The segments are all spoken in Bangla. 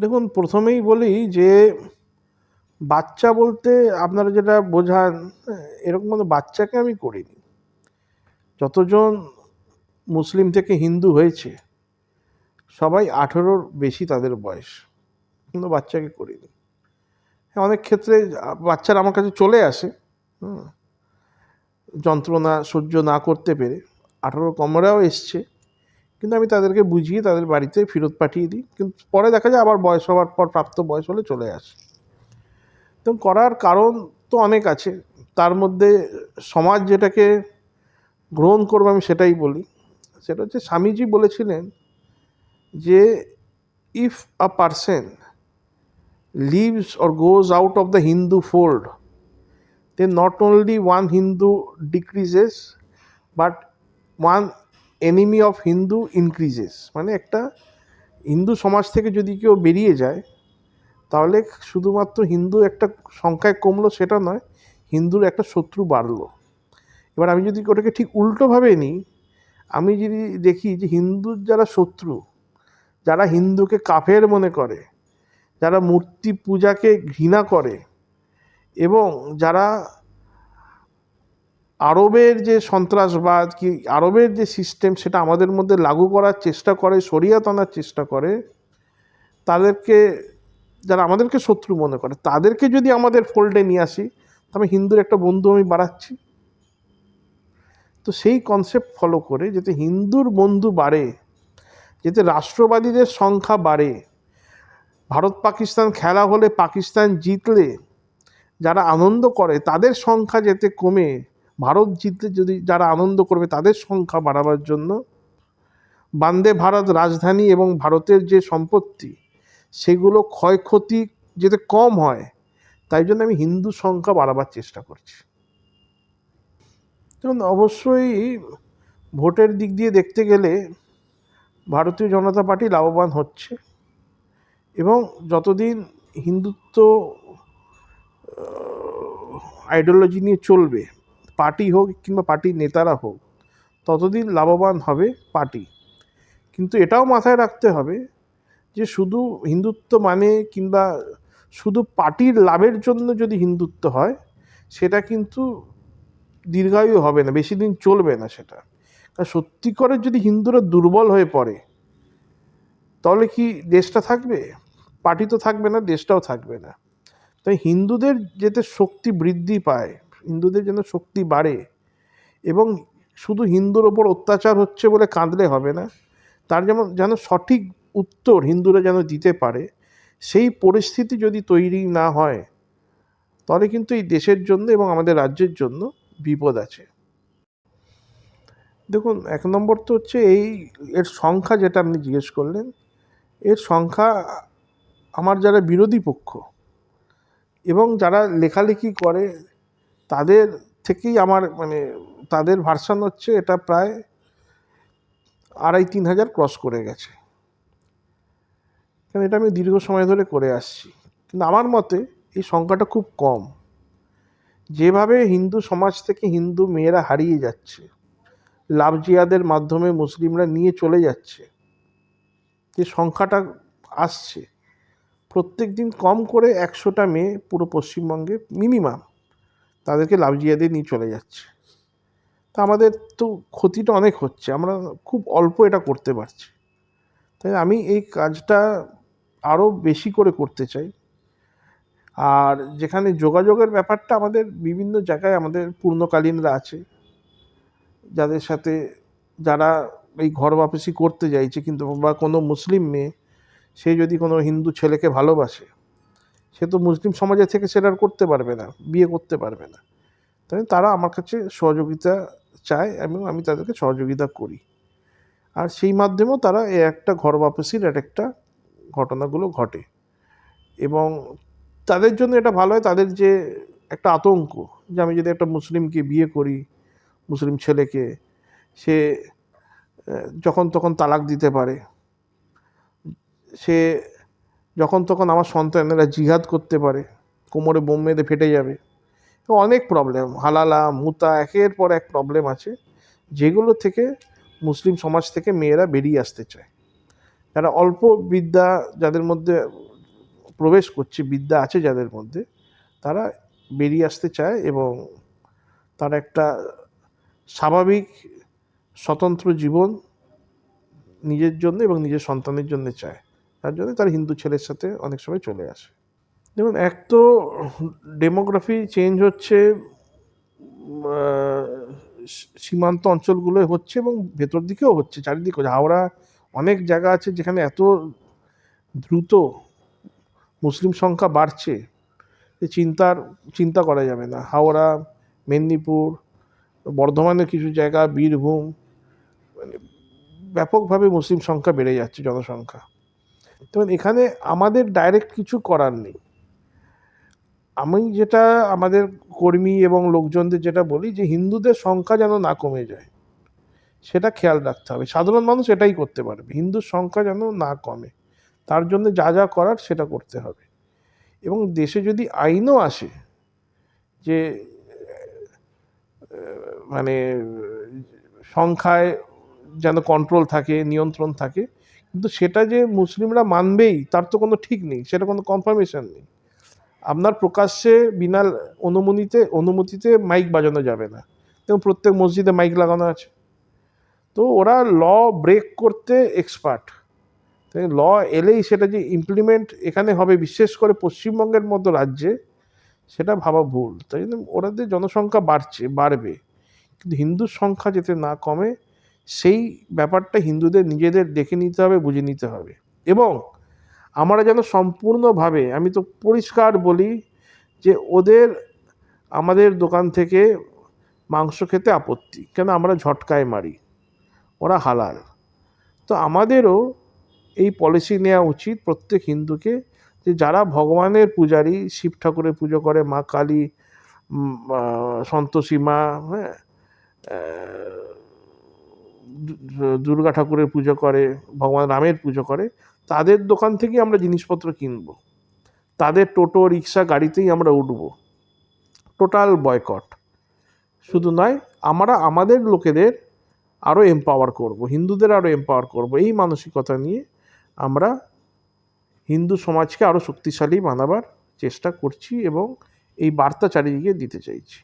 দেখুন, প্রথমেই বলি যে, বাচ্চা বলতে আপনারা যেটা বোঝান, এরকম কোনো বাচ্চাকে আমি করিনি। যতজন মুসলিম থেকে হিন্দু হয়েছে, সবাই আঠেরোর বেশি তাদের বয়স কিন্তু বাচ্চাকে করিনি। হ্যাঁ অনেক ক্ষেত্রে বাচ্চারা আমার কাছে চলে আসে যন্ত্রণা সহ্য না করতে পেরে আঠেরো কমরাও এসছে কিন্তু আমি তাদেরকে বুঝিয়ে তাদের বাড়িতে ফেরত পাঠিয়ে দিই। কিন্তু পরে দেখা যায় আবার বয়স হওয়ার পর প্রাপ্ত বয়স হলে চলে আসে। তো করার কারণ তো অনেক আছে। তার মধ্যে সমাজ যেটাকে গ্রহণ করবে আমি সেটাই বলি। সেটা হচ্ছে স্বামীজি বলেছিলেন যে if a person lives or goes out of the Hindu fold then not only one Hindu decreases, but one enemy of Hindu increases মানে একটা হিন্দু সমাজ থেকে যদি কেউ বেরিয়ে যায়, তাহলে শুধুমাত্র হিন্দু একটা সংখ্যায় কমলো সেটা নয় হিন্দুর একটা শত্রু বাড়লো। এবার আমি যদি ওটাকে ঠিক উল্টোভাবে নিই, আমি যদি দেখি যে হিন্দুর যারা শত্রু, যারা হিন্দুকে কাফের মনে করে, যারা মূর্তি পূজাকে ঘৃণা করে, এবং যারা আরবের যে সন্ত্রাসবাদ কি আরবের যে সিস্টেম সেটা আমাদের মধ্যে লাগু করার চেষ্টা করে, শরিয়াত আনার চেষ্টা করে, তাদেরকে, যারা আমাদেরকে শত্রু মনে করে, তাদেরকে যদি আমাদের ফোল্ডে নিয়ে আসি তবে হিন্দুর একটা বন্ধু আমি বাড়াচ্ছি। তো সেই কনসেপ্ট ফলো করে যাতে হিন্দুর বন্ধু বাড়ে, যাতে রাষ্ট্রবাদীদের সংখ্যা বাড়ে, ভারত পাকিস্তান খেলা হলে পাকিস্তান জিতলে, যারা আনন্দ করে তাদের সংখ্যা যাতে কমে ভারত জিতলে যদি যারা আনন্দ করবে তাদের সংখ্যা বাড়াবার জন্য বান্দে ভারত রাজধানী এবং ভারতের যে সম্পত্তি, সেগুলো ক্ষয়ক্ষতি যাতে কম হয়, তাই জন্য আমি হিন্দু সংখ্যা বাড়াবার চেষ্টা করছি। দেখুন অবশ্যই ভোটের দিক দিয়ে দেখতে গেলে ভারতীয় জনতা পার্টি লাভবান হচ্ছে এবং যতদিন হিন্দুত্ব আইডিওলজি নিয়ে চলবে পার্টি হোক কিংবা পার্টির নেতারা হোক, ততদিন লাভবান হবে পার্টি। কিন্তু এটাও মাথায় রাখতে হবে যে শুধু হিন্দুত্ব মানে কিংবা শুধু পার্টির লাভের জন্য যদি হিন্দুত্ব হয়, সেটা কিন্তু দীর্ঘায়ু হবে না, বেশি দিন চলবে না সেটা। কারণ সত্যি করে যদি হিন্দুরা দুর্বল হয়ে পড়ে, তাহলে কি দেশটা থাকবে? পার্টি তো থাকবে না, দেশটাও থাকবে না। তাই হিন্দুদের যাতে শক্তি বৃদ্ধি পায় হিন্দুদের যেন শক্তি বাড়ে এবং শুধু হিন্দুর ওপর অত্যাচার হচ্ছে বলে কাঁদলে হবে না, তার যেমন যেন সঠিক উত্তর হিন্দুরা যেন দিতে পারে, সেই পরিস্থিতি যদি তৈরি না হয়, তাহলে কিন্তু এই দেশের জন্য এবং আমাদের রাজ্যের জন্য বিপদ আছে। দেখুন, এক নম্বর তো হচ্ছে এই এর সংখ্যা যেটা আপনি জিজ্ঞেস করলেন, এর সংখ্যা আমার যারা বিরোধী পক্ষ এবং যারা লেখালেখি করে তাদের থেকেই আমার মানে তাদের ভার্সান হচ্ছে এটা প্রায় আড়াই তিন হাজার ক্রস করে গেছে। কারণ এটা আমি দীর্ঘ সময় ধরে করে আসছি। কিন্তু আমার মতে এই সংখ্যাটা খুব কম। যেভাবে হিন্দু সমাজ থেকে হিন্দু মেয়েরা হারিয়ে যাচ্ছে লাভ জিয়াদের মাধ্যমে মুসলিমরা নিয়ে চলে যাচ্ছে, যে সংখ্যাটা আসছে প্রত্যেক দিন কম করে একশোটা মেয়ে পুরো পশ্চিমবঙ্গে মিনিমাম তাদেরকে লাভ জিয়াদের নিয়ে চলে যাচ্ছে। তা আমাদের তো ক্ষতিটা অনেক হচ্ছে, আমরা খুব অল্প এটা করতে পারছি। তাই আমি এই কাজটা আরও বেশি করে করতে চাই। আর যেখানে যোগাযোগের ব্যাপারটা আমাদের বিভিন্ন জায়গায় আমাদের পূর্ণকালীনরা আছে, যাদের সাথে যারা এই ঘর বাপসি করতে চাইছে কিন্তু বা কোনো মুসলিম মেয়ে, সে যদি কোনো হিন্দু ছেলেকে ভালোবাসে সে তো মুসলিম সমাজে থেকে সেটা করতে পারবে না, বিয়ে করতে পারবে না। তাই তারা আমার কাছে সহযোগিতা চায় এবং আমি তাদেরকে সহযোগিতা করি। আর সেই মাধ্যমেও তারা এ একটা ঘর বাপসির এক একটা ঘটনাগুলো ঘটে। এবং তাদের জন্য এটা ভালো হয়, তাদের যে একটা আতঙ্ক যে আমি যদি একটা মুসলিমকে বিয়ে করি, মুসলিম ছেলেকে, সে যখন তখন তালাক দিতে পারে, সে যখন তখন আমার সন্তানেরা জিহাদ করতে পারে, কোমরে বোম মেরে ফেটে যাবে। অনেক প্রবলেম হালালা, মুতা, একের পর এক প্রবলেম আছে, যেগুলো থেকে মুসলিম সমাজ থেকে মেয়েরা বেরিয়ে আসতে চায়। যারা অল্প বিদ্যা যাদের মধ্যে প্রবেশ করছে, বিদ্যা আছে যাদের মধ্যে, তারা বেরিয়ে আসতে চায় এবং তারা একটা স্বাভাবিক, স্বতন্ত্র জীবন নিজের জন্য এবং নিজের সন্তানের জন্য চায়। তার জন্য তার হিন্দু ছেলের সাথে অনেক সময় চলে আসে। দেখুন, এক তো ডেমোগ্রাফি চেঞ্জ হচ্ছে সীমান্ত অঞ্চলগুলোয় হচ্ছে এবং ভেতর দিকেও হচ্ছে চারিদিকে হাওড়া অনেক জায়গা আছে যেখানে এত দ্রুত মুসলিম সংখ্যা বাড়ছে যে চিন্তার, চিন্তা করা যাবে না। হাওড়া, মেদিনীপুর, বর্ধমানের কিছু জায়গা, বীরভূম মানে ব্যাপকভাবে মুসলিম সংখ্যা বেড়ে যাচ্ছে, জনসংখ্যা। তখন এখানে আমাদের ডাইরেক্ট কিছু করার নেই। আমি যেটা আমাদের কর্মী এবং লোকজনদের যেটা বলি যে, হিন্দুদের সংখ্যা যেন না কমে যায়, সেটা খেয়াল রাখতে হবে। সাধারণ মানুষ এটাই করতে পারবে, হিন্দুর সংখ্যা যেন না কমে। তার জন্য যা যা করার সেটা করতে হবে। এবং দেশে যদি আইনও আসে যে মানে সংখ্যায় যেন কন্ট্রোল থাকে, নিয়ন্ত্রণ থাকে কিন্তু সেটা যে মুসলিমরা মানবেই, তার তো কোনো ঠিক নেই, সেটা কোনো কনফার্মেশন নেই। আপনার প্রকাশ্যে বিনা অনুমতিতে অনুমতিতে মাইক বাজানো যাবে না। এবং প্রত্যেক মসজিদে মাইক লাগানো আছে। তো ওরা ল ব্রেক করতে এক্সপার্ট ল এলেই সেটা যে ইমপ্লিমেন্ট এখানে হবে, বিশেষ করে পশ্চিমবঙ্গের মতো রাজ্যে, সেটা ভাবা ভুল। তাই জন্য ওরাদের জনসংখ্যা বাড়ছে, বাড়বে, কিন্তু হিন্দুর সংখ্যা যাতে না কমে সেই ব্যাপারটা হিন্দুদের নিজেদের দেখে নিতে হবে, বুঝে নিতে হবে। এবং আমরা যেন সম্পূর্ণভাবে, আমি তো পরিষ্কার বলি যে ওদের, আমাদের দোকান থেকে মাংস খেতে আপত্তি, কেন আমরা ঝটকায় মারি, ওরা হালাল। তো আমাদেরও এই পলিসি নেওয়া উচিত প্রত্যেক হিন্দুকে যে যারা ভগবানের পূজারী, শিব ঠাকুরের পুজো করে, মা কালী সন্তোষী মা হ্যাঁ দুর্গা ঠাকুরের পুজো করে, ভগবান রামের পুজো করে, তাদের দোকান থেকেই আমরা জিনিসপত্র কিনব। তাদের টোটো, রিক্সা, গাড়িতেই আমরা উঠব। Total boycott. শুধু নয়, আমরা আমাদের লোকেদের আরও এম্পাওয়ার করব, হিন্দুদের আরও এম্পাওয়ার করব। এই মানসিকতা নিয়ে আমরা হিন্দু সমাজকে আরও শক্তিশালী বানাবার চেষ্টা করছি এবং এই বার্তা চারিদিকে দিতে চাইছি।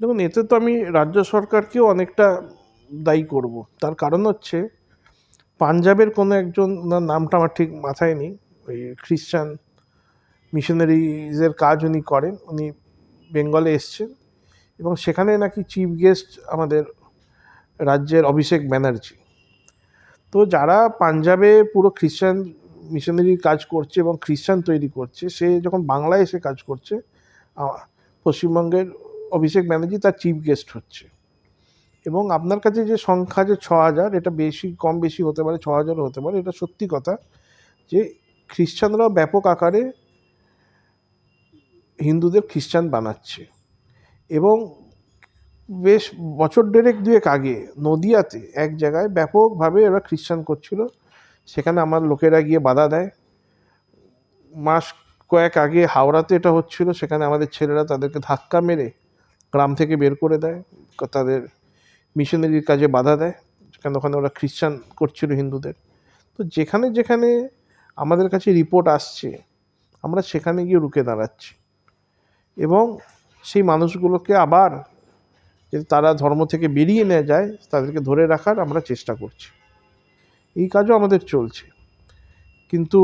দেখুন, এতে তো আমি রাজ্য সরকারকেও অনেকটা দায়ী করব। তার কারণ হচ্ছে, পাঞ্জাবের কোনো একজন, ওনার নামটা আমার ঠিক মাথায় নেই, ওই খ্রিস্টান মিশনারিজের কাজ উনি করেন, উনি বেঙ্গলে এসছেন, এবং সেখানে নাকি চিফ গেস্ট আমাদের রাজ্যের অভিষেক ব্যানার্জি। তো যারা পাঞ্জাবে পুরো খ্রিস্টান মিশনারি কাজ করছে এবং খ্রিস্টান তৈরি করছে, সে যখন বাংলায় এসে কাজ করছে পশ্চিমবঙ্গের অভিষেক ব্যানার্জি তার চিফ গেস্ট হচ্ছে। এবং আপনার কাছে যে সংখ্যা যে ছ হাজার এটা বেশি, কম বেশি হতে পারে ছ হাজারও হতে পারে, এটা সত্যি কথা যে খ্রিস্টানরাও ব্যাপক আকারে হিন্দুদের খ্রিস্টান বানাচ্ছে। এবং বেশ বছর দেড়েক, দুয়েক আগে নদিয়াতে এক জায়গায় ব্যাপকভাবে ওরা খ্রিস্টান করছিল। সেখানে আমার লোকেরা গিয়ে বাধা দেয়। মাস কয়েক আগে হাওড়াতে এটা হচ্ছিল, সেখানে আমাদের ছেলেরা তাদেরকে ধাক্কা মেরে গ্রাম থেকে বের করে দেয়, তাদের মিশনারির কাজে বাধা দেয় কেন ওখানে ওরা খ্রিস্টান করছিল হিন্দুদের। তো যেখানে যেখানে আমাদের কাছে রিপোর্ট আসছে, আমরা সেখানে গিয়ে রুখে দাঁড়াচ্ছি। এবং সেই মানুষগুলোকে আবার যদি তারা ধর্ম থেকে বেরিয়ে নিয়ে যায়, তাদেরকে ধরে রাখার আমরা চেষ্টা করছি। এই কাজও আমাদের চলছে। কিন্তু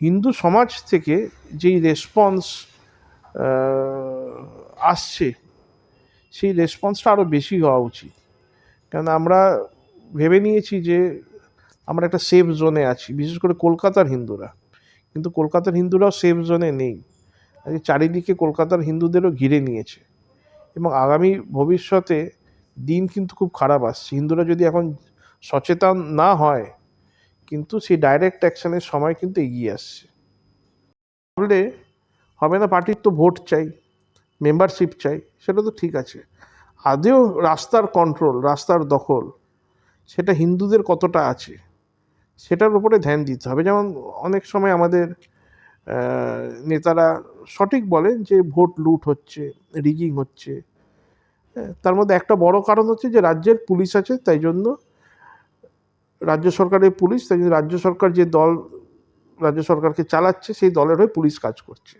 হিন্দু সমাজ থেকে যেই রেসপন্স আসছে, সেই রেসপন্সটা আরও বেশি হওয়া উচিত। কারণ আমরা ভেবে নিয়েছি যে আমরা একটা সেফ জোনে আছি, বিশেষ করে কলকাতার হিন্দুরা। কিন্তু কলকাতার হিন্দুরাও সেফ জোনে নেই। আজকে চারিদিকে কলকাতার হিন্দুদেরও ঘিরে নিয়েছে। এবং আগামী ভবিষ্যতে দিন কিন্তু খুব খারাপ আসছে। হিন্দুরা যদি এখন সচেতন না হয়, কিন্তু সেই ডাইরেক্ট অ্যাকশানের সময় কিন্তু এগিয়ে আসছে। বললে হবে না, পার্টির তো ভোট চাই। মেম্বারশিপ চাই সেটা তো ঠিক আছে। আদেও রাস্তার কন্ট্রোল রাস্তার দখল সেটা হিন্দুদের কতটা আছে? সেটার উপরে ধ্যান দিতে হবে। যেমন অনেক সময় আমাদের নেতারা সঠিক বলেন যে ভোট লুট হচ্ছে রিগিং হচ্ছে। হ্যাঁ, তার মধ্যে একটা বড় কারণ হচ্ছে যে রাজ্যের পুলিশ আছে তাই জন্য রাজ্য সরকারের পুলিশ তাই জন্য রাজ্য সরকার যে দল রাজ্য সরকারকে চালাচ্ছে সেই দলের হয়ে পুলিশ কাজ করছে।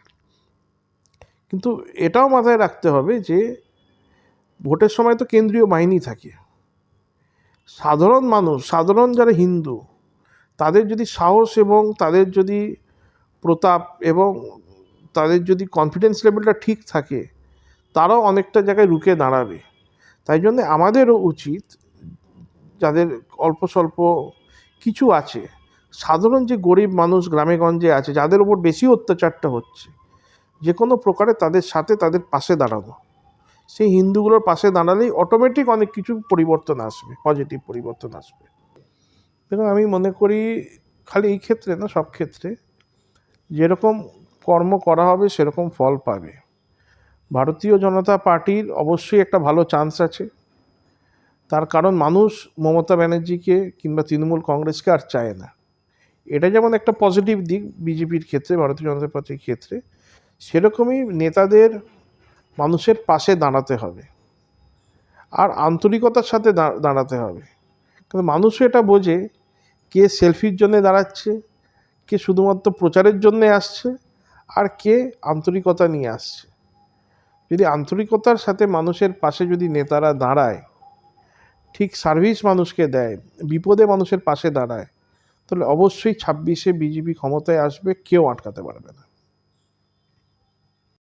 কিন্তু এটাও মাথায় রাখতে হবে যে ভোটের সময় তো কেন্দ্রীয় বাহিনী থাকে। সাধারণ মানুষ, সাধারণ যারা হিন্দু, তাদের যদি সাহস এবং তাদের যদি প্রতাপ এবং তাদের যদি কনফিডেন্স লেভেলটা ঠিক থাকে, তারাও অনেকটা জায়গায় রুখে দাঁড়াবে। তাই জন্য আমাদেরও উচিত যাদের অল্প স্বল্প কিছু আছে, সাধারণ যে গরিব মানুষ গ্রামেগঞ্জে আছে, যাদের উপর বেশি অত্যাচারটা হচ্ছে যে কোনো প্রকারে তাদের সাথে তাদের পাশে দাঁড়ানো। সেই হিন্দুগুলোর পাশে দাঁড়ালেই অটোমেটিক অনেক কিছু পরিবর্তন আসবে পজিটিভ পরিবর্তন আসবে। দেখুন, আমি মনে করি খালি এই ক্ষেত্রে না, সব ক্ষেত্রে যেরকম কর্ম করা হবে সেরকম ফল পাবে। ভারতীয় জনতা পার্টির অবশ্যই একটা ভালো চান্স আছে। তার কারণ মানুষ মমতা ব্যানার্জিকে কিংবা তৃণমূল কংগ্রেসকে আর চায় না। এটা যেমন একটা পজিটিভ দিক, বিজেপির ক্ষেত্রে, ভারতীয় জনতা পার্টির ক্ষেত্রে সেরকমই নেতাদের মানুষের পাশে দাঁড়াতে হবে। আর আন্তরিকতার সাথে দাঁড়াতে হবে। কিন্তু মানুষও এটা বোঝে, কে সেলফির জন্যে দাঁড়াচ্ছে, কে শুধুমাত্র প্রচারের জন্যে আসছে, আর কে আন্তরিকতা নিয়ে আসছে। যদি আন্তরিকতার সাথে মানুষের পাশে যদি নেতারা দাঁড়ায়, ঠিক সার্ভিস মানুষকে দেয়, বিপদে মানুষের পাশে দাঁড়ায়, তাহলে অবশ্যই ছাব্বিশে বিজেপি ক্ষমতায় আসবে, কেউ আটকাতে পারবে না।